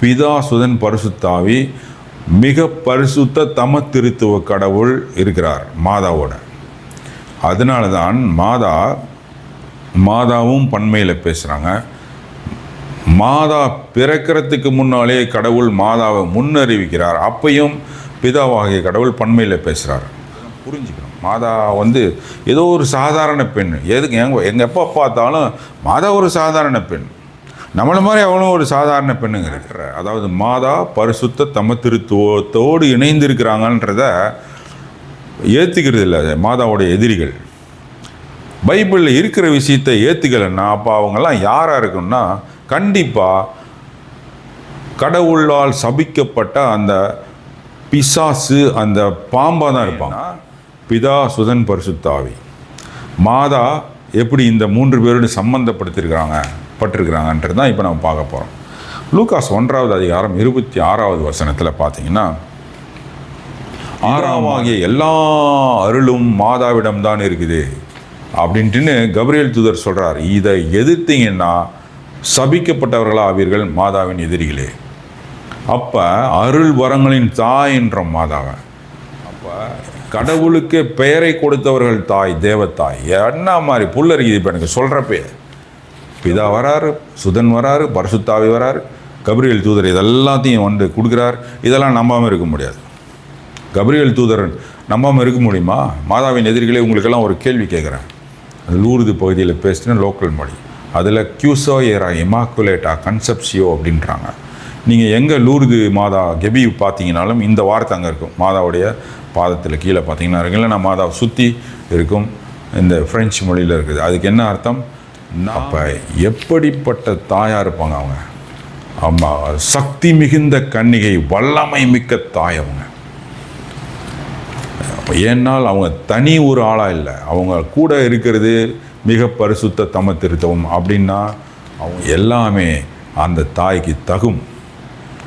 பிதாசுதன் பரிசுத்தாவி மிக பரிசுத்த தம திருத்துவ கடவுள் இருக்கிறார் மாதாவோட. அதனால தான் மாதா மாதாவும் பன்மையில் பேசுகிறாங்க மாதா பிறக்கிறதுக்கு முன்னாலே கடவுள் மாதாவை முன்னறிவிக்கிறார். அப்பையும் பிதாவாகிய கடவுள் பன்மையில் பேசுகிறார் புரிஞ்சுக்கணும். மாதா வந்து ஏதோ ஒரு சாதாரண பெண். எதுக்கு எங்கள் எங்கள் எப்போ பார்த்தாலும் மாதா ஒரு சாதாரண பெண். நம்மள மாதிரி அவளும் ஒரு சாதாரண பெண்ணுங்க இருக்கிற அதாவது மாதா பரிசுத்த தம திருத்துவத்தோடு இணைந்து இருக்கிறாங்கன்றத ஏற்றுக்கிறது இல்லை மாதாவுடைய எதிரிகள். பைபிளில் இருக்கிற விஷயத்தை ஏற்றுக்கலைன்னா அப்போ அவங்கெல்லாம் யாராக இருக்குன்னா கண்டிப்பாக கடவுளால் சபிக்கப்பட்ட அந்த பிசாசு அந்த பாம்பாக தான் இருப்பாங்க பிதா சுதன் பரிசுத்தாவி. மாதா எப்படி இந்த மூன்று பேரோடு சம்பந்தப்படுத்திருக்கிறாங்க பட்டிருக்கிறாங்கன்றது தான் இப்போ நம்ம பார்க்க போகிறோம் லூகாஸ் ஒன்றாவது அதிகாரம் இருபத்தி ஆறாவது வசனத்தில் பார்த்தீங்கன்னா ஆகிய எல்லா அருளும் மாதாவிடம்தான் இருக்குது. அப்படின்ட்டுன்னு கபிரியல் தூதர் சொல்கிறார் இதை எதிர்த்தீங்கன்னா சபிக்கப்பட்டவர்களா ஆவீர்கள் மாதாவின் எதிரிகளே. அப்போ அருள் வரங்களின் தாய் என்ற மாதாவை அப்போ கடவுளுக்கு பெயரை கொடுத்தவர்கள் தாய் தேவத்தாய் என்ன மாதிரி புல்லரிக்குது இப்போ எனக்கு சொல்கிறப்பே பிதா வராரு சுதன் வராரு பரசுத்தாவி வராரு. கபிரியல் தூதர் இதெல்லாத்தையும் வந்து கொடுக்குறார். இதெல்லாம் நம்பாமல் இருக்க முடியாது. கபிரியல் தூதர் நம்பாமல் இருக்க முடியுமா? மாதாவின் எதிரிகளே உங்களுக்கெல்லாம் ஒரு கேள்வி கேட்குறேன் அது லூர்து பகுதியில் பேசின லோக்கல் மொழி. அதில் கியூசோ ஏரா இமாக்குலேட்டா கன்செப்சியோ அப்படின்றாங்க. நீங்கள் எங்கே லூர்து மாதா கெபி பார்த்தீங்கனாலும் இந்த வார்த்தை அங்கே இருக்கும். மாதாவுடைய பாதத்தில் கீழே பார்த்தீங்கன்னா இருக்கும். நான் மாதாவை சுற்றி இருக்கும். இந்த ஃப்ரெஞ்சு மொழியில் இருக்குது. அதுக்கு என்ன அர்த்தம்? அப்போ எப்படிப்பட்ட தாயாக இருப்பாங்க அவங்க? ஆமாம் சக்தி மிகுந்த கன்னிகை வல்லமை மிக்க தாய் அவங்க. ஏன்னால் அவங்க தனி ஒரு ஆளாக இல்லை. அவங்க கூட இருக்கிறது மிக பரிசுத்த தம திருத்தவம் அப்படின்னா அவங்க எல்லாமே அந்த தாய்க்கு தகும்.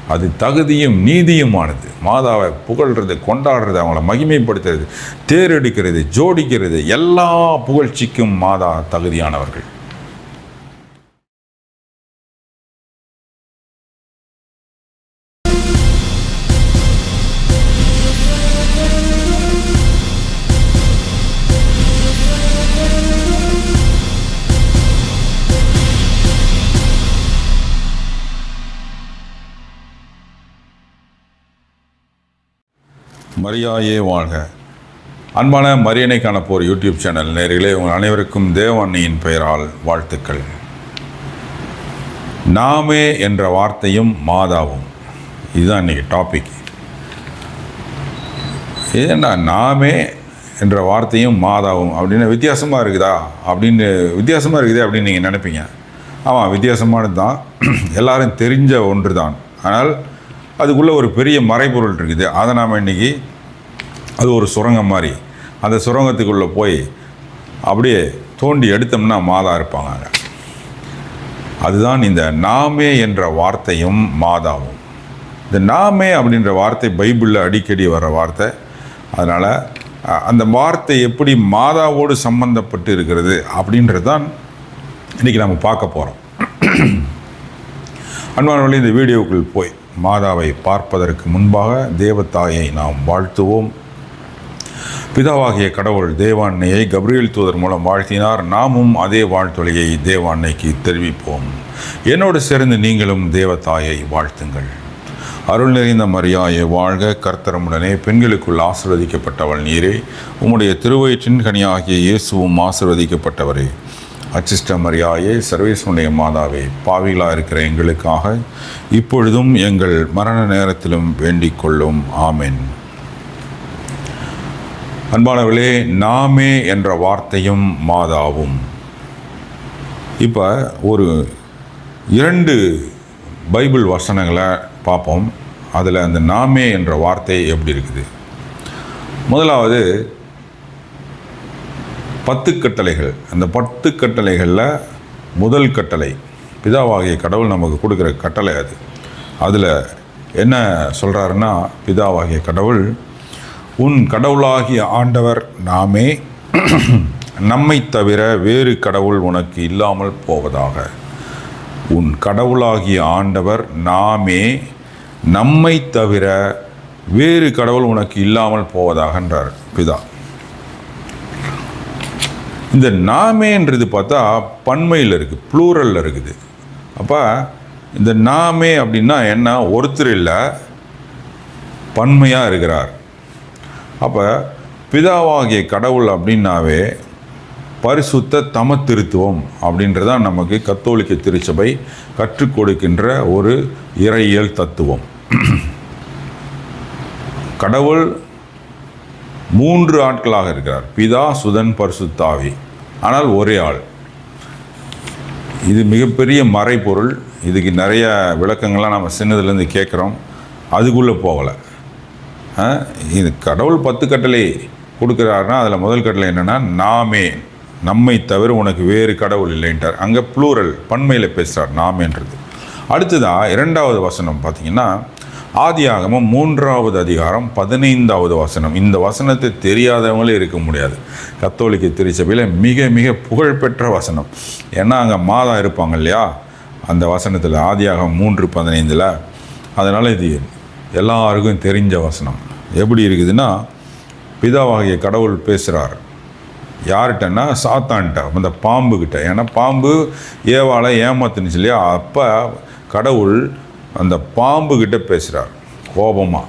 அது தகுதியும் நீதியுமானது. மாதாவை புகழ்றது கொண்டாடுறது அவங்கள மகிமைப்படுத்துறது தேரெடுக்கிறது ஜோடிக்கிறது எல்லா புகழ்ச்சிக்கும் மாதா தகுதியானவர்கள். மரியாயே வாழ்க. அன்பான மரியனை காணப்போர் யூடியூப் சேனல் நேர்களே உங்கள் அனைவருக்கும் தேவண்ணியின் பெயரால் வாழ்த்துக்கள். நாமே என்ற வார்த்தையும் மாதாவும். இதுதான் இன்றைக்கி டாபிக் ஏன்னா நாமே என்ற வார்த்தையும் மாதாவும். அப்படின்னு வித்தியாசமாக இருக்குதா? அப்படின்னு வித்தியாசமாக இருக்குதே அப்படின்னு நீங்கள் நினைப்பீங்க. ஆமாம் வித்தியாசமானது தான் எல்லாரும் தெரிஞ்ச ஒன்று தான் ஆனால் அதுக்குள்ளே ஒரு பெரிய மறைபொருள் இருக்குது. அதை நாம் இன்றைக்கி அது ஒரு சுரங்கம் மாதிரி. அந்த சுரங்கத்துக்குள்ளே போய் அப்படியே தோண்டி எடுத்தோம்னா மாதா இருப்பாங்க அதுதான் இந்த நாமே என்ற வார்த்தையும் மாதாவும். இந்த நாமே அப்படின்ற வார்த்தை பைபிளில் அடிக்கடி வர வார்த்தை. அதனால் அந்த வார்த்தை எப்படி மாதாவோடு சம்பந்தப்பட்டு இருக்கிறது அப்படின்றது தான் இன்றைக்கி நம்ம பார்க்க போகிறோம் அன்பானவர்களே இந்த வீடியோக்குள் போய் மாதாவை பார்ப்பதற்கு முன்பாக தேவத்தாயை நாம் வாழ்த்துவோம். பிதாவாகிய கடவுள் தேவாண்ணையை கப்ரியல் தூதர் மூலம் வாழ்த்தினார். நாமும் அதே வாழ்த்தொழியை தேவாண்ணைக்கு தெரிவிப்போம். என்னோடு சேர்ந்து நீங்களும் தேவதாயை வாழ்த்துங்கள். அருள் நிறைந்த மரியாயை வாழ்க. கர்த்தரமுடனே பெண்களுக்குள் ஆசிர்வதிக்கப்பட்டவள் நீரே. உம்முடைய திருவயிற்றின் கனியாகிய இயேசுவும் ஆசிர்வதிக்கப்பட்டவரே. அச்சிஷ்ட மரியாயே சர்வேஸ்வனுடைய மாதாவே பாவிகளாக இருக்கிற எங்களுக்காக இப்பொழுதும் எங்கள் மரண நேரத்திலும் வேண்டிக் கொள்ளும். ஆமேன். அன்பானவர்களே நாமே என்ற வார்த்தையும் மாதாவும். இப்போ ஒரு இரண்டு பைபிள் வசனங்களை பார்ப்போம். அதில் அந்த நாமே என்ற வார்த்தை எப்படி இருக்குது? முதலாவது பத்து கட்டளைகள். அந்த பத்து கட்டளைகளில் முதல் கட்டளை. பிதாவாகிய கடவுள் நமக்கு கொடுக்குற கட்டளை அது. அதில் என்ன சொல்கிறாருன்னா பிதாவாகிய கடவுள் உன் கடவுளாகிய ஆண்டவர் நாமே நம்மை தவிர வேறு கடவுள் உனக்கு இல்லாமல் போவதாக. உன் கடவுளாகிய ஆண்டவர் நாமே நம்மை தவிர வேறு கடவுள் உனக்கு இல்லாமல் போவதாகன்றார் பிதா. இந்த நாமேன்றது பார்த்தா பன்மையில் இருக்குது ப்ளூரலில் இருக்குது. அப்போ இந்த நாமே அப்படின்னா என்ன? ஒருத்தர் இல்லை பன்மையாக இருக்கிறார். அப்போ பிதாவாகிய கடவுள் அப்படின்னாவே பரிசுத்த தமத்திருத்துவம் அப்படின்றதான் நமக்கு கத்தோலிக்க திருச்சபை கற்றுக் கொடுக்கின்ற ஒரு இறையியல் தத்துவம். கடவுள் மூன்று ஆட்களாக இருக்கிறார். பிதா சுதன் பரிசுத்தாவி ஆனால் ஒரே ஆள். இது மிகப்பெரிய மறைபொருள். இதுக்கு நிறைய விளக்கங்கள்லாம் நம்ம சின்னதுலேருந்து கேட்குறோம். அதுக்குள்ளே போகலை. இது கடவுள் பத்து கட்டளை கொடுக்குறாருன்னா அதில் முதல் கட்டளை என்னென்னா நாமே நம்மை தவிர உனக்கு வேறு கடவுள் இல்லைன்ட்டார் அங்கே ப்ளூரல் பன்மையில் பேசுகிறார் நாமேன்றது. அடுத்ததாக இரண்டாவது வசனம் பார்த்தீங்கன்னா ஆதியாகமும் மூன்றாவது அதிகாரம் பதினைந்தாவது வசனம். இந்த வசனத்தை தெரியாதவங்களே இருக்க முடியாது. கத்தோலிக்க திருச்சபையில் மிக மிக புகழ்பெற்ற வசனம். ஏன்னா அங்கே மாதா இருப்பாங்க இல்லையா? அந்த வசனத்தில் ஆதியாகம் மூன்று பதினைந்தில். அதனால் இது எல்லாருக்கும் தெரிஞ்ச வசனம். எப்படி இருக்குதுன்னா பிதாவாகிய கடவுள் பேசுகிறார் யார்கிட்டன்னா சாத்தான்ட்ட அந்த பாம்புக்கிட்ட ஏன்னா பாம்பு ஏவாளை ஏமாத்துனுச்சு இல்லையா? அப்போ கடவுள் அந்த பாம்புக்கிட்ட பேசுகிறார் கோபமாக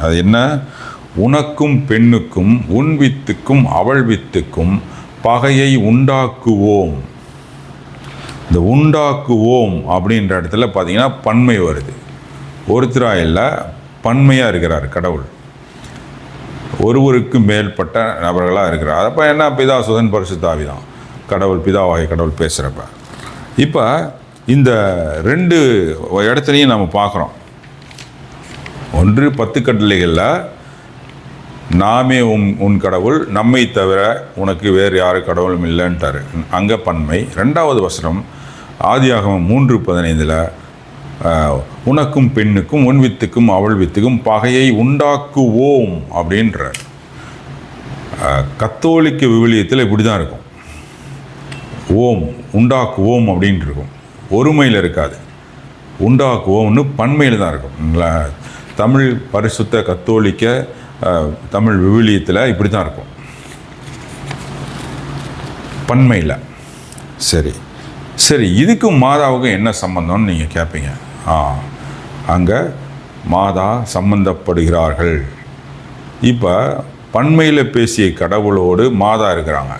அது என்ன? உனக்கும் பெண்ணுக்கும் உன் வித்துக்கும் அவள் வித்துக்கும் பகையை உண்டாக்குவோம். இந்த உண்டாக்குவோம் அப்படின்ற இடத்துல பார்த்தீங்கன்னா பன்மை வருது. ஒருத்தராக இல்லை பன்மையாக இருக்கிறார் கடவுள். ஒருவருக்கு மேற்பட்ட நபர்களாக இருக்கிறார். அப்போ என்ன? பிதா சுதன் பரிசுத்தாவி தான் கடவுள் பிதாவாகி கடவுள் பேசுகிறப்ப இப்போ இந்த ரெண்டு இடத்துலையும் நம்ம பார்க்குறோம் ஒன்று பத்து கட்டளைகளில் நாமே உன் உன் கடவுள் நம்மை தவிர உனக்கு வேறு யாரு கடவுளும் இல்லைன்ட்டாரு. அங்கே பன்மை. ரெண்டாவது வசனம் ஆதியாகமம் மூன்று பதினைந்தில் உனக்கும் பெண்ணுக்கும் உன் வித்துக்கும் அவள் வித்துக்கும் பகையை உண்டாக்குவோம் அப்படின்ற கத்தோலிக்க விவிலியத்தில் இப்படி தான் இருக்கும். ஓம் உண்டாக்குவோம் அப்படின்ட்டு இருக்கும். ஒருமையில் இருக்காது. உண்டாக்குவோம்னு பன்மையில் தான் இருக்கும். தமிழ் பரிசுத்த கத்தோலிக்க தமிழ் விவிலியத்தில் இப்படி தான் இருக்கும். பன்மையில். சரி. சரி இதுக்கும் மாதாவுக்கும் என்ன சம்பந்தம்னு நீங்கள் கேட்பீங்க அங்கே மாதா சம்பந்தப்படுகிறார்கள். இப்போ பன்மையில் பேசிய கடவுளோடு மாதா இருக்கிறாங்க.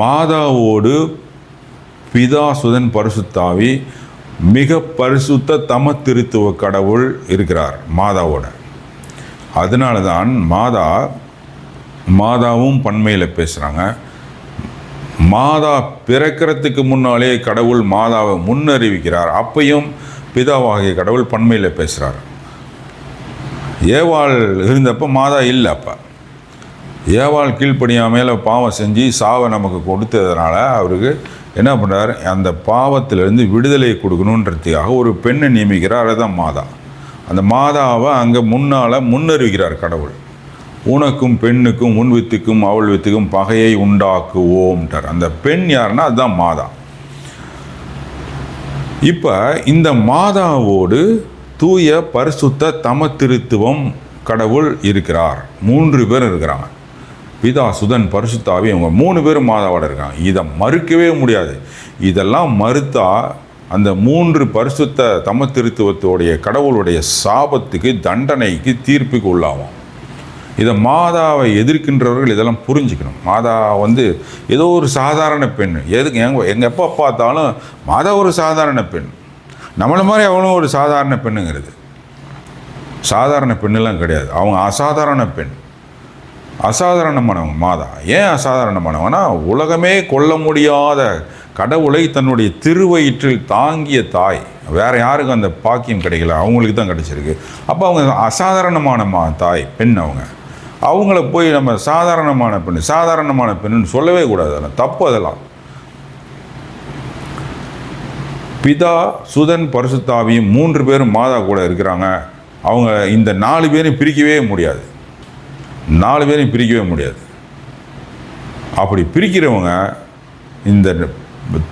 மாதாவோடு பிதா சுதன் பரிசுத்தாவி மிக பரிசுத்த தம திருத்துவ கடவுள் இருக்கிறார் மாதாவோட. அதனால தான் மாதா மாதாவும் பன்மையில் பேசுகிறாங்க மாதா பிறக்கிறதுக்கு முன்னாலே கடவுள் மாதாவை முன்னறிவிக்கிறார். அப்பையும் பிதாவாகிய கடவுள் பன்மையில் பேசுகிறார் ஏவாள் இருந்தப்போ மாதா இல்லை அப்போ. ஏவாள் கீழ்ப்படியாமையில் பாவம் செஞ்சு சாவை நமக்கு கொடுத்ததுனால அவருக்கு என்ன பண்ணுறார் அந்த பாவத்திலிருந்து விடுதலை கொடுக்கணுன்றதுக்காக ஒரு பெண்ணை நியமிக்கிறார். அதுதான் மாதா. அந்த மாதாவை அங்கே முன்னால் முன்னறிவிக்கிறார் கடவுள். உனக்கும் பெண்ணுக்கும் உன் வித்துக்கும் அவள் வித்துக்கும் பகையை உண்டாக்குவோம்ட்டார் அந்த பெண் யாருன்னா அதுதான் மாதா. இப்போ இந்த மாதாவோடு தூய பரிசுத்த தமத்திருத்துவம் கடவுள் இருக்கிறார். மூன்று பேர் இருக்கிறாங்க. பிதா சுதன் பரிசுத்தாவே இவங்க மூணு பேரும் மாதாவோட இருக்காங்க. இதை மறுக்கவே முடியாது. இதெல்லாம் மறுத்தா அந்த மூன்று பரிசுத்த தமத்திருத்துவத்தோடைய கடவுளுடைய சாபத்துக்கு தண்டனைக்கு தீர்ப்புக்கு உள்ளாகும் இதை மாதாவை எதிர்க்கின்றவர்கள் இதெல்லாம் புரிஞ்சுக்கணும். மாதா வந்து ஏதோ ஒரு சாதாரண பெண். எதுக்கு? எங்கே எங்கள் எப்போ பார்த்தாலும் மாதா ஒரு சாதாரண பெண். நம்மளை மாதிரி அவளும் ஒரு சாதாரண பெண்ணுங்கிறது. சாதாரண பெண்ணெல்லாம் கிடையாது. அவங்க அசாதாரண பெண். அசாதாரணமானவங்க மாதா. ஏன் அசாதாரணமானவங்கன்னா உலகமே கொல்ல முடியாத கடவுளை தன்னுடைய திருவயிற்றில் தாங்கிய தாய். வேறு யாருக்கும் அந்த பாக்கியம் கிடைக்கல. அவங்களுக்கு தான் கிடச்சிருக்கு. அப்போ அவங்க அசாதாரணமான மா தாய் பெண் அவங்க. அவங்கள போய் நம்ம சாதாரணமான பெண் சாதாரணமான பெண்ணுன்னு சொல்லவே கூடாது. அதெல்லாம் தப்பு அதெல்லாம். பிதா சுதன் பரிசுத்தாவியும் மூன்று பேரும் மாதா கூட இருக்கிறாங்க. அவங்க இந்த நாலு பேரையும் பிரிக்கவே முடியாது. நாலு பேரையும் பிரிக்கவே முடியாது. அப்படி பிரிக்கிறவங்க இந்த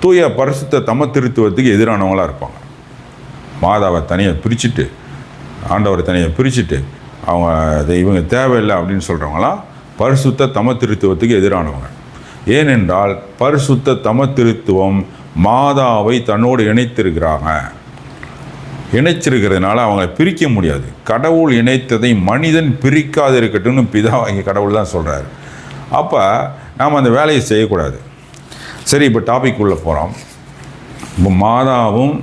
தூய பரிசுத்த தம திருத்துவத்துக்கு எதிரானவங்களாக இருப்பாங்க. மாதாவை தனியாக பிரிச்சுட்டு ஆண்டவரை தனியாக பிரிச்சுட்டு அவங்க அது இவங்க தேவையில்லை அப்படின்னு சொல்கிறவங்களாம் பரிசுத்த தம திருத்துவத்துக்கு எதிரானவங்க. ஏனென்றால் பரிசுத்த தம திருத்துவம் மாதாவை தன்னோடு இணைத்திருக்கிறாங்க. இணைச்சிருக்கிறதுனால அவங்க பிரிக்க முடியாது. கடவுள் இணைத்ததை மனிதன் பிரிக்காது இருக்கட்டும்னு பிதா இங்கே கடவுள் தான் சொல்கிறாரு அப்போ நாம் அந்த வேலையை செய்யக்கூடாது. சரி இப்போ டாபிக் உள்ளே போகிறோம் இப்போ மாதாவும்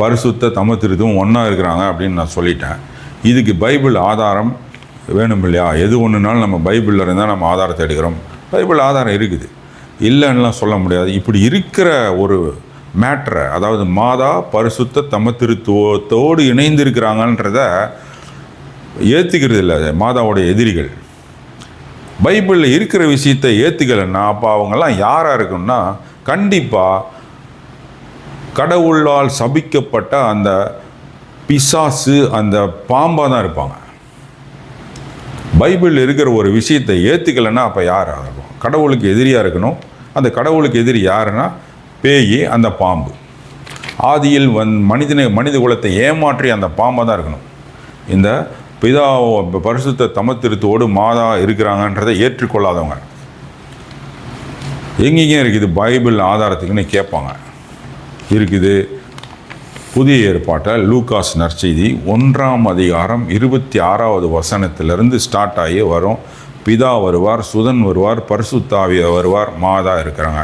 பரிசுத்த தமத்திருத்தும் ஒன்றா இருக்கிறாங்க அப்படின்னு நான் சொல்லிட்டேன். இதுக்கு பைபிள் ஆதாரம் வேணும் இல்லையா? எது ஒன்றுனாலும் நம்ம பைபிளில் இருந்தால் நம்ம ஆதாரத்தை எடுக்கிறோம் பைபிள் ஆதாரம் இருக்குது. இல்லைன்னுலாம் சொல்ல முடியாது. இப்படி இருக்கிற ஒரு மேட்ரை அதாவது மாதா பரிசுத்த தமத்திருத்துவத்தோடு திருத்துவத்தோடு இணைந்திருக்கிறாங்கன்றத ஏற்றுக்கிறது இல்லை மாதாவோட எதிரிகள். பைபிளில் இருக்கிற விஷயத்தை ஏற்றுக்கலைன்னா அப்போ அவங்கெல்லாம் யாராக இருக்குன்னா கண்டிப்பாக கடவுளால் சபிக்கப்பட்ட அந்த பிசாசு அந்த பாம்பாக தான் இருப்பாங்க. பைபிளில் இருக்கிற ஒரு விஷயத்தை ஏற்றுக்கலைன்னா அப்போ யார் ஆகும்? கடவுளுக்கு எதிரியாக இருக்கணும். அந்த கடவுளுக்கு எதிரி யாருன்னா பேய் அந்த பாம்பு. ஆதியில் வந் மனிதனை மனித குலத்தை ஏமாற்றி அந்த பாம்பாக தான் இருக்கணும். இந்த பிதா பரிசுத்த தமத்திருத்தோடு மாதா இருக்கிறாங்கன்றதை ஏற்றுக்கொள்ளாதவங்க. எங்கேயும் இருக்குது பைபிள் ஆதாரத்துக்குன்னு கேட்பாங்க. இருக்குது. புதிய ஏற்பாட்டில் லூகாஸ் நற்செய்தி ஒன்றாம் அதிகாரம் இருபத்தி ஆறாவது வசனத்திலிருந்து ஸ்டார்ட் ஆகி வரும். பிதா வருவார் சுதன் வருவார் பரிசுத்தாவிய வருவார் மாதா இருக்கிறாங்க.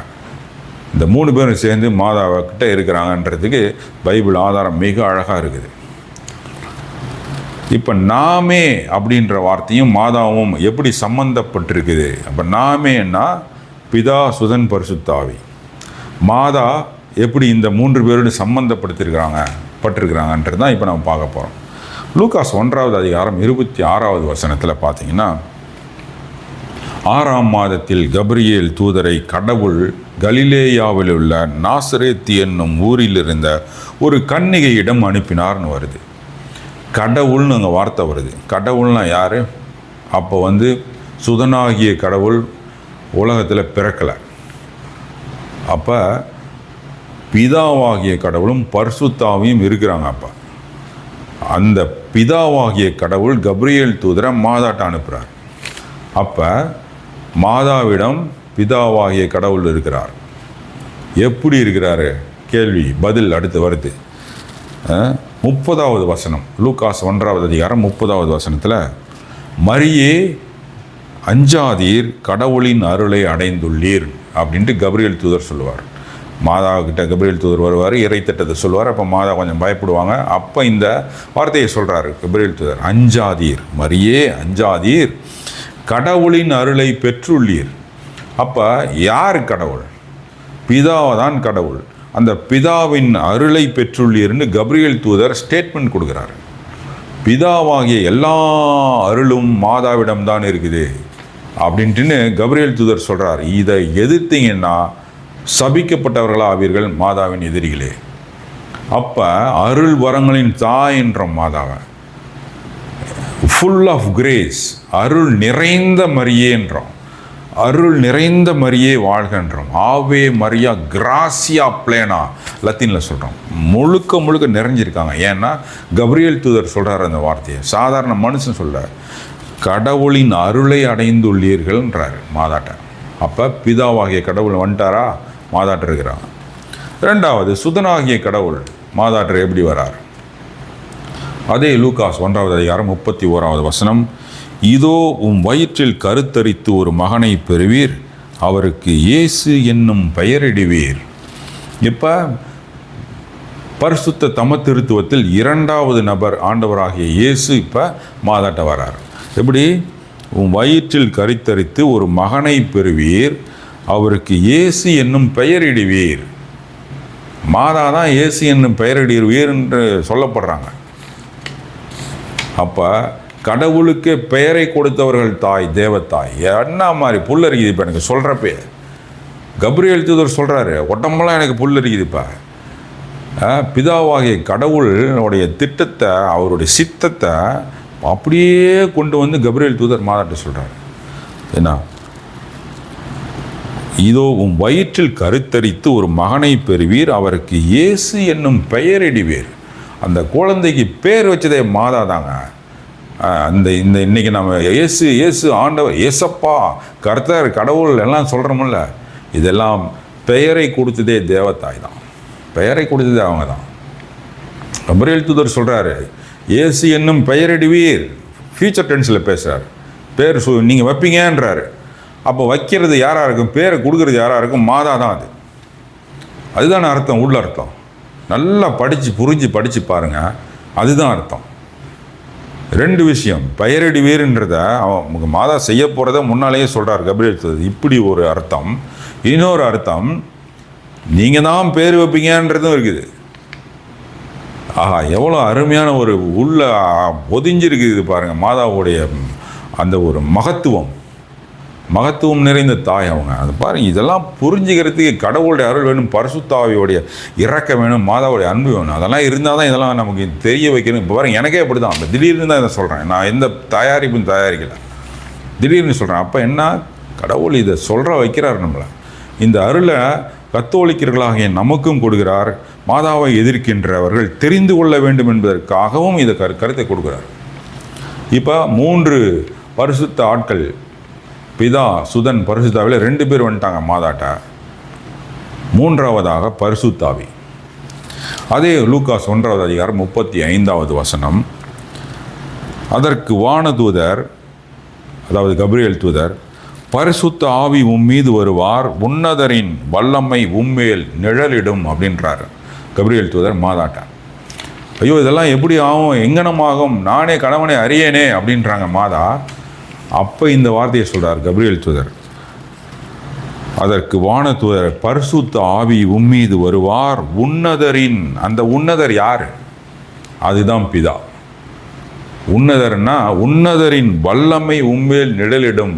இந்த மூணு பேரும் சேர்ந்து மாதாவக்கிட்ட இருக்கிறாங்கன்றதுக்கு பைபிள் ஆதாரம் மிக அழகாக இருக்குது. இப்போ நாமே அப்படின்ற வார்த்தையும் மாதாவும் எப்படி சம்பந்தப்பட்டிருக்குது? அப்போ நாமேன்னா பிதா சுதன் பரிசுத்தாவி. மாதா எப்படி இந்த மூன்று பேரோடு சம்பந்தப்படுத்திருக்கிறாங்க பட்டிருக்கிறாங்கன்றது தான் இப்போ நம்ம பார்க்க போகிறோம் லூகாஸ் ஒன்றாவது அதிகாரம் இருபத்தி ஆறாவது வசனத்தில் பார்த்தீங்கன்னா ஆறாம் மாதத்தில் கப்ரியேல் தூதரை கடவுள் கலிலேயாவில் உள்ள நாசரேத்தி என்னும் ஊரில் இருந்த ஒரு கன்னிகையிடம் அனுப்பினார்னு வருது. கடவுள்னு அங்கே வார்த்தை வருது. கடவுள்னா யார்? அப்போ வந்து சுதனாகிய கடவுள் உலகத்தில் பிறக்கலை. அப்போ பிதாவாகிய கடவுளும் பர்சுத்தாவையும் இருக்கிறாங்க அப்போ. அந்த பிதாவாகிய கடவுள் கப்ரியல் தூதரை மாதாட்ட அனுப்புகிறார் அப்போ மாதாவிடம் பிதாவாகிய கடவுள் இருக்கிறார். எப்படி இருக்கிறாரு? கேள்வி பதில் அடுத்து வருது. முப்பதாவது வசனம் லூக்காஸ் ஒன்றாவது அதிகாரம் முப்பதாவது வசனத்தில் மரியே அஞ்சாதீர் கடவுளின் அருளை அடைந்துள்ளீர் அப்படின்ட்டு கப்ரியேல் தூதர் சொல்லுவார். மாதா கிட்ட கபிரியல் தூதர் வருவார் இறைத்திட்டத்தை சொல்லுவார். அப்போ மாதா கொஞ்சம் பயப்படுவாங்க. அப்போ இந்த வார்த்தையை சொல்கிறாரு கபிரியல் தூதர். அஞ்சாதீர் மரியே அஞ்சாதீர். கடவுளின் அருளை பெற்றுள்ளீர். அப்போ யார் கடவுள்? பிதாவை தான் கடவுள். அந்த பிதாவின் அருளை பெற்றுள்ளீர்னு கப்ரியேல் தூதர் ஸ்டேட்மெண்ட் கொடுக்குறாரு. பிதாவாகிய எல்லா அருளும் மாதாவிடம் தான் இருக்குது. அப்படின்ட்டுன்னு கப்ரியேல் தூதர் சொல்கிறார் இதை எதிர்த்தீங்கன்னா சபிக்கப்பட்டவர்களா ஆவீர்கள் மாதாவின் எதிரிகளே. அப்போ அருள் வரங்களின் தாய் என்ற மாதாவை ஃபுல் ஆஃப் கிரேஸ் அருள் நிறைந்த மரியேன்றோம் அருள் நிறைந்த மரியே வாழ்கன்றோம் ஆவே மரியா கிராசியா பிளேனா லத்தீனில் சொல்கிறோம் முழுக்க முழுக்க நிறைஞ்சிருக்காங்க. ஏன்னா கப்ரியல் தூதர் சொல்கிறார் அந்த வார்த்தையை. சாதாரண மனுஷன் சொல்ல கடவுளின் அருளை அடைந்துள்ளீர்கள்ன்றார் மாதாட்ட. அப்போ பிதாவாகிய கடவுள் வந்துட்டாரா? மாதாட்டிருக்கிறாங்க ரெண்டாவது சுதனாகிய கடவுள் மாதாட்டர் எப்படி வரார்? அதே லூகாஸ் ஒன்றாவது அதிகாரம் முப்பத்தி ஓராவது வசனம் இதோ உம் வயிற்றில் கருத்தரித்து ஒரு மகனை பெறுவீர் அவருக்கு இயேசு என்னும் பெயரிடுவீர். இப்போ பரிசுத்த தமத்திருத்துவத்தில் இரண்டாவது நபர் ஆண்டவராகிய இயேசு இப்போ மாதாட்ட வரார். எப்படி? உன் வயிற்றில் கரித்தரித்து ஒரு மகனை பெறுவீர் அவருக்கு இயேசு என்னும் பெயரிடுவீர். மாதா தான் இயேசு என்னும் பெயரிடுவீர் என்று சொல்லப்படுறாங்க. அப்போ கடவுளுக்கு பெயரை கொடுத்தவர்கள் தாய் தேவத்தாய் என்ன மாதிரி புல் புல்லரிக்குது இப்போ எனக்கு சொல்கிறப்பே கப்ரியேல் தூதர் சொல்கிறாரு உடம்பெல்லாம் எனக்கு புல்லரிக்குதுப்பா அஹ், பிதாவாகிய கடவுளுடைய திட்டத்தை அவருடைய சித்தத்தை அப்படியே கொண்டு வந்து கப்ரியேல் தூதர் மாதாட்ட சொல்கிறார் என்ன இதோ உன் வயிற்றில் கருத்தரித்து ஒரு மகனை பெறுவீர் அவருக்கு இயேசு என்னும் பெயரிடுவீர். அந்த குழந்தைக்கு பேர் வச்சதே மாதா தாங்க. அந்த இந்த இன்னைக்கு நம்ம இயேசு இயேசு ஆண்டவர் ஏசப்பா கர்த்தர் கடவுள் எல்லாம் சொல்கிறோமில்ல இதெல்லாம் பெயரை கொடுத்ததே தேவத்தாய் தான். பெயரை கொடுத்ததே அவங்க தான். கபரியல் தூதர் சொல்கிறாரு இயேசு என்னும் பெயரிடுவீர். ஃபியூச்சர் டென்ஸில் பேசுகிறார் பேர் சு நீங்கள் வைப்பீங்கன்றாரு. அப்போ வைக்கிறது யாராக இருக்கும்? பேரை கொடுக்கறது யாராக இருக்கும்? மாதா தான் அது. அதுதான அர்த்தம் உள்ள அர்த்தம். நல்லா படித்து புரிஞ்சு படித்து பாருங்கள் அதுதான் அர்த்தம். ரெண்டு விஷயம் பெயரிடுவீர்ன்றத அவன் மாதா செய்ய போகிறத முன்னாலேயே சொல்கிறார் கபிரியல் இப்படி ஒரு அர்த்தம். இன்னொரு அர்த்தம் நீங்கள் தான் பேர் வைப்பீங்கன்றதும் இருக்குது. ஆஹா எவ்வளோ அருமையான ஒரு உள்ள ஒதிஞ்சிருக்குது பாருங்கள் மாதாவுடைய அந்த ஒரு மகத்துவம். மகத்துவம் நிறைந்த தாய் அவங்க. அது பாருங்க இதெல்லாம் புரிஞ்சுக்கிறதுக்கு கடவுளுடைய அருள் வேணும் பரிசுத்தாவியோடைய இறக்க வேணும் மாதாவுடைய அன்பு வேணும். அதெல்லாம் இருந்தால் தான் இதெல்லாம் நமக்கு தெரிய வைக்கணும். இப்போ பாருங்க எனக்கே அப்படி தான் திடீர்னு தான் இதை சொல்கிறேன் நான் எந்த தயாரிப்பும் தயாரிக்கல. திடீர்னு சொல்கிறேன் அப்போ என்ன? கடவுள் இதை சொல்கிற வைக்கிறார் நம்மளை. இந்த அருளை கத்தோலிக்கர்களாகிய நமக்கும் கொடுக்கிறார். மாதாவை எதிர்க்கின்றவர்கள் தெரிந்து கொள்ள வேண்டும் என்பதற்காகவும் இதை கரு கருத்தை கொடுக்கிறார். இப்போ மூன்று பரிசுத்த ஆட்கள் பிதா சுதன் பரிசுத்தாவில் ரெண்டு பேர் வந்துட்டாங்க மாதாட்ட. மூன்றாவதாக பரிசுத்தாவி. அதே லூக்காஸ் ஒன்றாவது அதிகாரம் முப்பத்தி ஐந்தாவது வசனம். அதற்கு வானதூதர் அதாவது கபிரியல் தூதர் பரிசுத்த ஆவி உம் மீது வருவார் உன்னதரின் வல்லமை உம்மேல் நிழலிடும் அப்படின்றார் கபிரியல் தூதர் மாதாட்டா. ஐயோ இதெல்லாம் எப்படி ஆகும்? எங்கனமாகும்? நானே கணவனை அறியேனே அப்படின்றாங்க மாதா. அப்போ இந்த வார்த்தையை சொல்கிறார் கபிரியல் தூதர். அதற்கு வானதூதர் பரிசுத்த ஆவி உம்மீது வருவார் உன்னதரின் அந்த உன்னதர் யார்? அதுதான் பிதா. உன்னதர்னா உன்னதரின் வல்லமை உண்மையில் நிழலிடும்.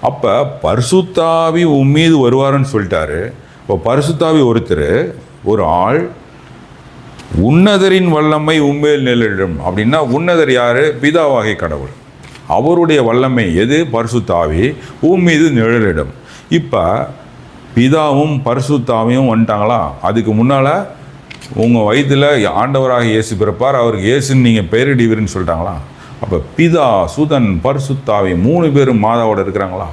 அப்போ பரிசுத்தாவி உம்மீது வருவாருன்னு சொல்லிட்டாரு. இப்போ பரிசுத்தாவி ஒருத்தர் ஒரு ஆள் உன்னதரின் வல்லமை உண்மையில் நிழலிடும். அப்படின்னா உன்னதர் யார்? பிதாவாகிய கடவுள். அவருடைய வல்லமை எது? பரிசுத்தாவி உன் மீது நிழலிடும். இப்போ பிதாவும் பரிசுத்தாவையும் வந்துட்டாங்களா? அதுக்கு முன்னால் உங்கள் வயிற்றில் ஆண்டவராக இயேசு பிறப்பார் அவருக்கு இயேசுன்னு நீங்கள் பெயரிடுவீர்னு சொல்லிட்டாங்களா? அப்போ பிதா சுதன் பரிசுத்தாவி மூணு பேரும் மாதாவோட இருக்கிறாங்களா?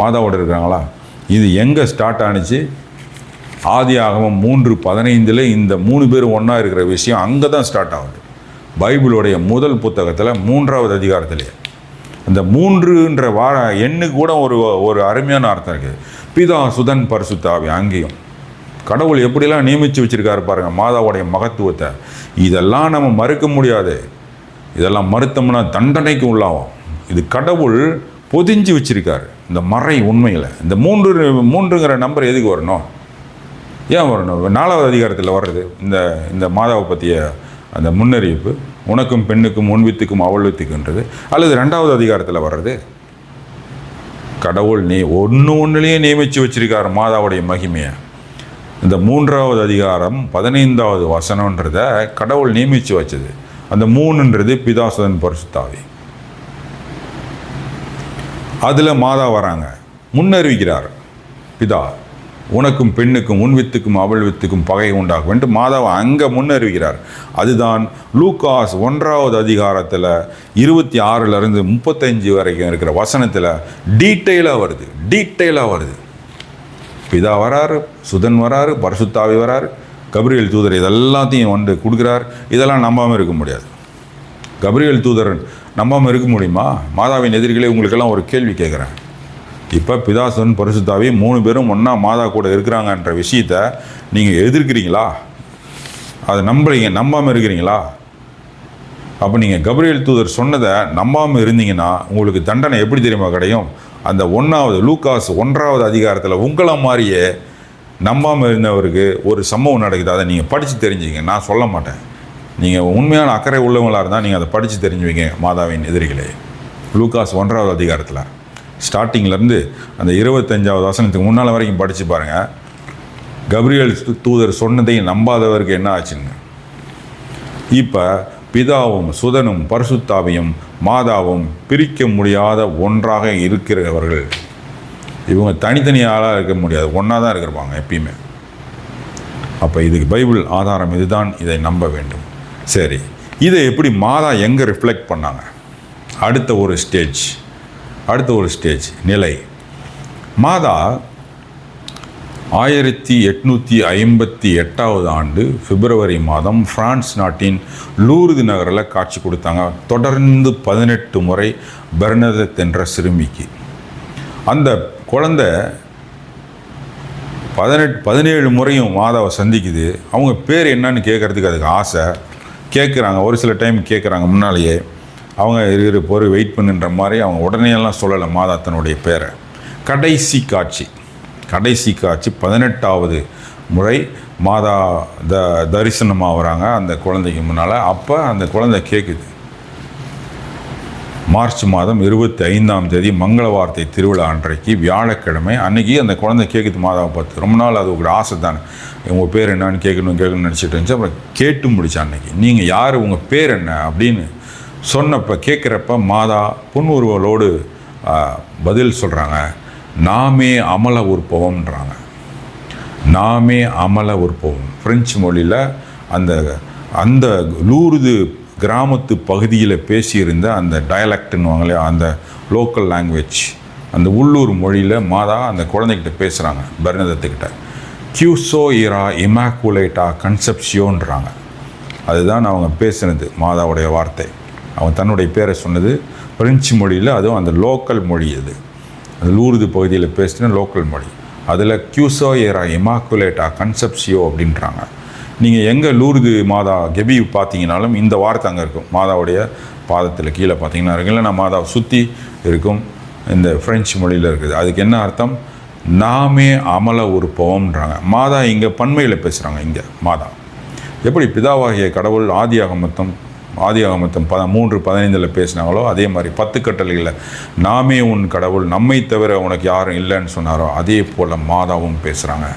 மாதாவோட இருக்கிறாங்களா? இது எங்கே ஸ்டார்ட் ஆணுச்சு ஆதி ஆகமம் மூன்று பதினைந்தில் இந்த மூணு பேரும் ஒன்றா இருக்கிற விஷயம் அங்கே தான் ஸ்டார்ட் ஆகுது. பைபிளுடைய முதல் புத்தகத்தில் மூன்றாவது அதிகாரத்திலேயே அந்த மூன்றுன்ற வார எண்ணுக்கு கூட ஒரு ஒரு அருமையான அர்த்தம் இருக்குது பிதா சுதன் பரிசுத்தாவி அங்கேயும். கடவுள் எப்படிலாம் நியமித்து வச்சிருக்காரு பாருங்கள் மாதாவுடைய மகத்துவத்தை. இதெல்லாம் நம்ம மறுக்க முடியாது. இதெல்லாம் மறுத்தோம்னா தண்டனைக்கு உள்ளாகும். இது கடவுள் பொதிஞ்சு வச்சுருக்காரு இந்த மறை உண்மையில். இந்த மூன்று மூன்றுங்கிற நம்பர் எதுக்கு வரணும்? ஏன் வரணும்? நாலாவது அதிகாரத்தில் வர்றது இந்த இந்த மாதாவை பற்றிய அந்த முன்னறிவிப்பு உனக்கும் பெண்ணுக்கும் முன் வித்துக்கும் அவள் வித்துக்குன்றது அல்லது ரெண்டாவது அதிகாரத்தில் வர்றது கடவுள் நீ ஒன்று ஒன்றுலேயே நியமித்து வச்சிருக்கார் மாதாவுடைய மகிமையை. இந்த மூன்றாவது அதிகாரம் பதினைந்தாவது வசனன்றத கடவுள் நியமித்து வச்சது. அந்த மூணுன்றது பிதாசுதன் பரிசுத்தாவி அதில் மாதா வராங்க. முன்னறிவிக்கிறார். பிதா உனக்கும் பெண்ணுக்கும் உன் வித்துக்கும் அவள் வித்துக்கும் பகை உண்டாகும் என்று மாதாவை அங்கே முன்னறிவிக்கிறார். அதுதான் லூகாஸ் ஒன்றாவது அதிகாரத்தில் இருபத்தி ஆறுலேருந்து முப்பத்தஞ்சு வரைக்கும் இருக்கிற வசனத்தில் டீட்டெயிலாக வருது டீட்டெயிலாக வருது. பிதா வராரு சுதன் வராரு பரசுத்தாவி வராரு கபிரியல் தூதர் இதெல்லாத்தையும் வந்து கொடுக்குறார். இதெல்லாம் நம்பாமல் இருக்க முடியாது. கபிரியல் தூதர் நம்பாமல் இருக்க முடியுமா? மாதாவின் எதிரிகளே உங்களுக்கெல்லாம் ஒரு கேள்வி கேட்குறேன் இப்போ பிதாசன் பரிசுத்தாவி மூணு பேரும் ஒன்றா மாதா கூட இருக்கிறாங்கன்ற விஷயத்த நீங்கள் எதிர்க்கிறீங்களா? அதை நம்புறீங்க நம்பாமல் இருக்கிறீங்களா? அப்போ நீங்கள் கபிரியல் தூதர் சொன்னதை நம்பாமல் இருந்தீங்கன்னா உங்களுக்கு தண்டனை எப்படி தெரியுமா கிடையும்? அந்த ஒன்றாவது லூக்காஸ் ஒன்றாவது அதிகாரத்தில் உங்களை மாதிரியே நம்பாமல் இருந்தவருக்கு ஒரு சம்பவம் நடக்குது. அதை நீங்கள் படித்து தெரிஞ்சுங்க. நான் சொல்ல மாட்டேன். நீங்கள் உண்மையான அக்கறை உள்ளவங்களாக இருந்தால் நீங்கள் அதை படித்து தெரிஞ்சுவீங்க மாதாவின் எதிரிகளே. லூக்காஸ் ஒன்றாவது அதிகாரத்தில். ஸ்டார்டிங்லேருந்து அந்த இருபத்தஞ்சாவது வசனத்துக்கு முன்னால் வரைக்கும் படித்து பாருங்கள் கப்ரியல் தூதர் சொன்னதையும் நம்பாதவருக்கு என்ன ஆச்சுன்னு இப்போ பிதாவும் சுதனும் பரிசுத்தாவையும் மாதாவும் பிரிக்க முடியாத ஒன்றாக இருக்கிறவர்கள். இவங்க தனித்தனி ஆளாக இருக்க முடியாது. ஒன்றா தான் இருக்கிறப்பாங்க எப்பயுமே. அப்போ இதுக்கு பைபிள் ஆதாரம் இதுதான். இதை நம்ப வேண்டும். சரி. இதை எப்படி மாதா எங்கே ரிஃப்ளெக்ட் பண்ணாங்க? அடுத்த ஒரு ஸ்டேஜ் அடுத்த ஒரு ஸ்டேஜ் நிலை. மாதா ஆயிரத்தி எட்நூற்றி ஐம்பத்தி எட்டாவது ஆண்டு பிப்ரவரி மாதம் பிரான்ஸ் நாட்டின் லூர்து நகரில் காட்சி கொடுத்தாங்க. தொடர்ந்து பதினெட்டு முறை பெர்னதத் என்ற சிறுமிக்கு. அந்த குழந்த பதினெட்டு பதினேழு முறையும் மாதாவை சந்திக்குது. அவங்க பேர் என்னன்னு கேட்குறதுக்கு அதுக்கு ஆசை. கேட்குறாங்க. ஒரு சில டைம் கேட்குறாங்க முன்னாலேயே. அவங்க இரு இரு வெயிட் பண்ணுன்ற மாதிரி அவங்க உடனேயெல்லாம் சொல்லலை மாதா தன்னுடைய பேரை. கடைசி காட்சி. கடைசி காட்சி பதினெட்டாவது முறை மாதா த தரிசனமாக வராங்க அந்த குழந்தைக்கு முன்னால். அப்போ அந்த குழந்தை கேட்குது மார்ச் மாதம் இருபத்தி ஐந்தாம் தேதி மங்கள வார்த்தை திருவிழா அன்றைக்கு வியாழக்கிழமை அன்னைக்கு அந்த குழந்தை கேட்குது மாதாவை பார்த்து. ரொம்ப நாள் அது ஒரு ஆசை தானே. உங்கள் பேர் என்னன்னு கேட்கணும் கேட்கணும்னு நினச்சிட்டு இருந்துச்சு. அப்புறம் கேட்டு முடிச்சா அன்னைக்கு. நீங்கள் யார் உங்கள் பேர் என்ன அப்படின்னு சொன்னப்போ கேட்குறப்ப மாதா புன்னுருவலோடு பதில் சொல்கிறாங்க நாமே அமல உற்பவம்ன்றாங்க. நாமே அமல உற்பவம். ஃப்ரெஞ்சு மொழியில் அந்த அந்த லூர்து கிராமத்து பகுதியில் பேசியிருந்த அந்த டயலக்ட்னுவாங்களே அந்த லோக்கல் லாங்குவேஜ் அந்த உள்ளூர் மொழியில் மாதா அந்த குழந்தைகிட்ட பேசுகிறாங்க பர்ணதத்துக்கிட்ட. கியூசோ இரா இமாக்குலேட்டா கன்செப்ஷியோன்றாங்க அதுதான் அவங்க பேசுனது மாதாவுடைய வார்த்தை. அவன் தன்னுடைய பேரை சொன்னது பிரெஞ்சு மொழியில் அதுவும் அந்த லோக்கல் மொழி அது. லூருது லூர்து பகுதியில் பேசின லோக்கல் மொழி. அதில் கியூசோ ஏரா இமாக்குலேட்டா கன்செப்சியோ அப்படின்றாங்க. நீங்கள் எங்கே லூர்து மாதா கெபி பார்த்தீங்கனாலும் இந்த வார்த்தை அங்கே இருக்கும். மாதாவுடைய பாதத்தில் கீழே பார்த்தீங்கன்னா இருக்கு நான் மாதாவை சுற்றி இருக்கும். இந்த ஃப்ரெஞ்சு மொழியில் இருக்குது. அதுக்கு என்ன அர்த்தம்? நாமே அமல உருப்பவம்ன்றாங்க மாதா இங்கே பன்மையில் பேசுகிறாங்க இங்கே மாதா. எப்படி? பிதாவாகிய கடவுள் ஆதியாக மொத்தம் ஆதி ஆகமத்தம் ப மூன்று பதினைந்தில் பேசினாங்களோ அதே மாதிரி பத்து கட்டளைகளில் நாமே உன் கடவுள் நம்மை தவிர உனக்கு யாரும் இல்லைன்னு சொன்னாரோ அதே போல் மாதாவும் பேசுகிறாங்க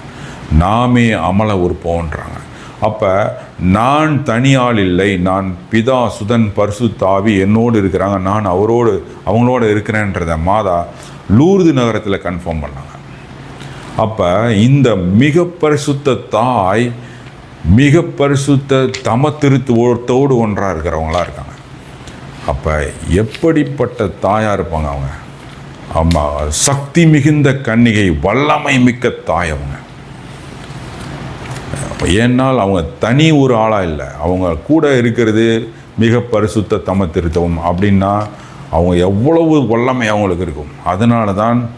நாமே அமல உறுப்போன்றாங்க. அப்போ நான் தனியால் இல்லை நான் பிதா சுதன் பரிசு தாவி என்னோடு இருக்கிறாங்க நான் அவரோடு அவங்களோட இருக்கிறேன்றத மாதா லூர்து நகரத்தில் கன்ஃபார்ம் பண்ணாங்க. அப்போ இந்த மிக பரிசுத்த தாய் மிக பரிசுத்த தம திருத்துவத்தோடு ஒன்றாக இருக்கிறவங்களா இருக்காங்க. அப்போ எப்படிப்பட்ட தாயாக இருப்பாங்க அவங்க? ஆமாம் சக்தி மிகுந்த கன்னிகை வல்லமை மிக்க தாய் அவங்க. ஏன்னால் அவங்க தனி ஒரு ஆளாக இல்லை. அவங்க கூட இருக்கிறது மிக பரிசுத்த தம திருத்தவம் அப்படின்னா அவங்க எவ்வளவு வல்லமை அவங்களுக்கு இருக்கும். அதனால தான்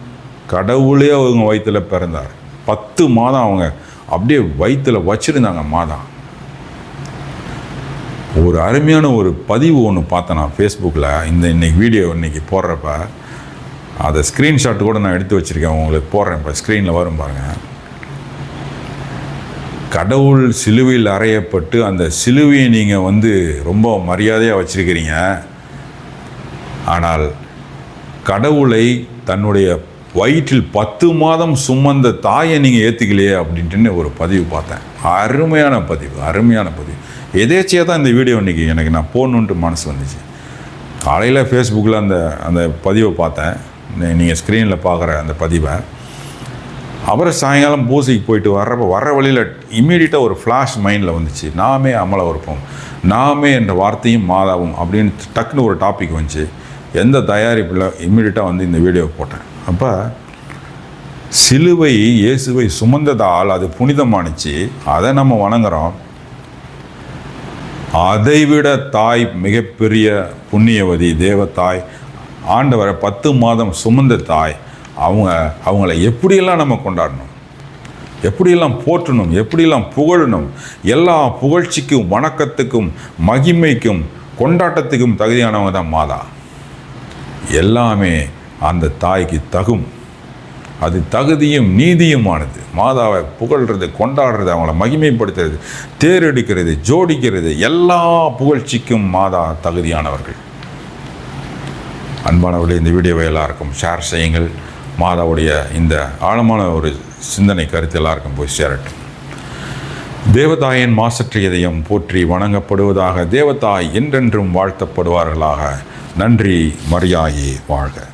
கடவுளே அவங்க வயிற்றில் பிறந்தார். பத்து மாதம் அவங்க அப்படியே வயிற்றில் வச்சிருந்தாங்க மாதா. ஒரு அருமையான ஒரு பதிவு ஒன்று பார்த்தேன் நான் ஃபேஸ்புக்கில் இந்த இன்னைக்கு வீடியோ இன்னைக்கு போடுறப்ப அதை ஸ்க்ரீன்ஷாட் கூட நான் எடுத்து வச்சுருக்கேன் உங்களுக்கு போடுறேன் இப்போ ஸ்க்ரீனில் வரும் பாருங்கள் கடவுள் சிலுவையில் அறையப்பட்டு அந்த சிலுவையை நீங்கள் வந்து ரொம்ப மரியாதையாக வச்சுருக்கிறீங்க. ஆனால் கடவுளை தன்னுடைய வயிற்றில் பத்து மாதம் சுமந்த தாயை நீங்கள் ஏற்றுக்கலையே அப்படின்ட்டுன்னு ஒரு பதிவு பார்த்தேன். அருமையான பதிவு அருமையான பதிவு. எதேச்சியாக தான் இந்த வீடியோ இன்றைக்கி எனக்கு நான் போடணுன்ட்டு மனசு வந்துச்சு. காலையில் ஃபேஸ்புக்கில் அந்த அந்த பதிவை பார்த்தேன். நீங்கள் ஸ்க்ரீனில் பார்க்குற அந்த பதிவை. அப்புறம் சாயங்காலம் பூசைக்கு போயிட்டு வர்றப்போ வர்ற வழியில் இம்மீடியட்டாக ஒரு ஃப்ளாஷ் மைண்டில் வந்துச்சு. நாமே அமல இருப்போம் நாமே என்ற வார்த்தையும் மாதாவும் அப்படின்னு டக்குன்னு ஒரு டாபிக் வந்துச்சு. எந்த தயாரிப்பில் இம்மீடியட்டாக வந்து இந்த வீடியோ போட்டேன். அப்போ சிலுவை இயேசுவை சுமந்ததால் அது புனிதமானுச்சு. அதை நம்ம வணங்குறோம். அதைவிட தாய் மிகப்பெரிய புண்ணியவதி தேவத்தாய் ஆண்டவரை பத்து மாதம் சுமந்த தாய் அவங்க அவங்கள எப்படியெல்லாம் நம்ம கொண்டாடணும்? எப்படியெல்லாம் போற்றணும்? எப்படியெல்லாம் புகழணும்? எல்லா புகழ்ச்சிக்கும் வணக்கத்துக்கும் மகிமைக்கும் கொண்டாட்டத்துக்கும் தகுதியானவங்க தான் மாதா. எல்லாமே அந்த தாய்க்கு தகும். அது தகுதியும் நீதியுமானது. மாதாவை புகழ்றது கொண்டாடுறது அவங்கள மகிமைப்படுத்துறது தேரெடுக்கிறது ஜோடிக்கிறது எல்லா புகழ்ச்சிக்கும் மாதா தகுதியானவர்கள். அன்பானவர்களே இந்த வீடியோவை எல்லாருக்கும் ஷேர் செய்யுங்கள். மாதாவுடைய இந்த ஆழமான ஒரு சிந்தனை கருத்து எல்லாருக்கும் போய் சேரட்டும். தேவதாயின் மாசற்ற இதயம் போற்றி வணங்கப்படுவதாக தேவதாய் என்றென்றும் வாழ்த்தப்படுவார்களாக. நன்றி மரியாயே வாழ்க.